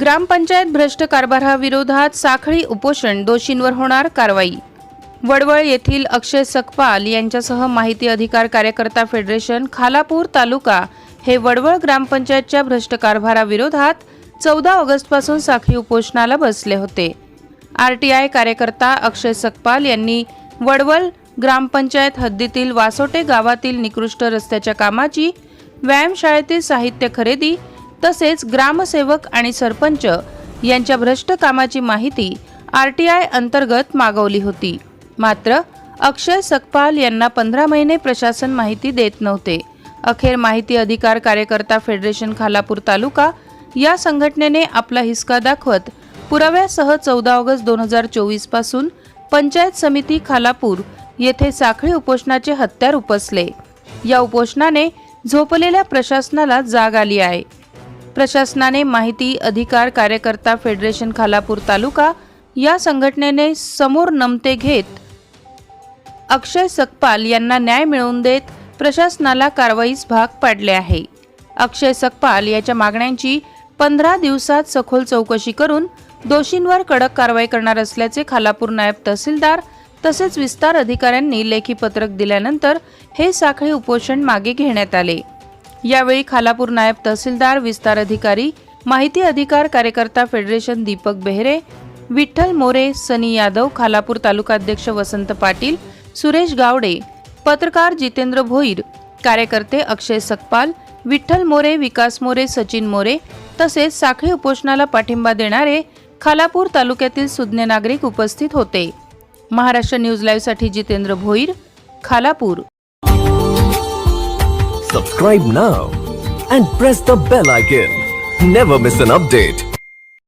ग्रामपंचायत भ्रष्ट कारभाराविरोधात साखळी उपोषण दोषींवर होणार कारवाई. वडवळ येथील अक्षय सकपाल यांच्यासह माहिती अधिकार कार्यकर्ता फेडरेशन खालापूर तालुका हे वडवळ ग्रामपंचायतच्या भ्रष्ट कारभाराविरोधात चौदा ऑगस्टपासून साखळी उपोषणाला बसले होते. आर टी आय कार्यकर्ता अक्षय सकपाल यांनी वडवळ ग्रामपंचायत हद्दीतील वासोटे गावातील निकृष्ट रस्त्याच्या कामाची व्यायामशाळेतील साहित्य खरेदी तसेच ग्रामसेवक आणि सरपंच यांच्या भ्रष्ट कामाची माहिती आर टी आय अंतर्गत मागवली होती. मात्र अक्षय सकपाल यांना पंधरा महिने प्रशासन माहिती देत नव्हते. अखेर माहिती अधिकार कार्यकर्ता फेडरेशन खालापूर तालुका या संघटनेने आपला हिसका दाखवत पुराव्यासह चौदा ऑगस्ट दोन हजार चोवीसपासून पंचायत समिती खालापूर येथे साखळी उपोषणाचे हत्यार उपसले. या उपोषणाने झोपलेल्या प्रशासनाला जाग आली आहे. प्रशासनाने माहिती अधिकार कार्यकर्ता फेडरेशन खालापूर तालुका या संघटनेने समोर नमते घेत अक्षय सकपाल यांना न्याय मिळवून देत प्रशासनाला कारवाईस भाग पाडले आहे. अक्षय सकपाल याच्या मागण्यांची पंधरा दिवसात सखोल चौकशी करून दोषींवर कडक कारवाई करणार असल्याचे खालापूर नायब तहसीलदार तसेच विस्तार अधिकाऱ्यांनी लेखी पत्रक दिल्यानंतर हे साखळी उपोषण मागे घेण्यात आले. यावेळी खालापूर नायब तहसीलदार विस्तार अधिकारी माहिती अधिकार कार्यकर्ता फेडरेशन दीपक बेहरे विठ्ठल मोरे सनी यादव खालापूर तालुकाध्यक्ष वसंत पाटील सुरेश गावडे पत्रकार जितेंद्र भोईर कार्यकर्ते अक्षय सकपाल विठ्ठल मोरे विकास मोरे सचिन मोरे तसेच साखळी उपोषणाला पाठिंबा देणारे खालापूर तालुक्यातील सुज्ञ नागरिक उपस्थित होते. Maharashtra news लाईव्हसाठी Jitendra Bhoir Khalapur. Subscribe now and press the bell icon never miss an update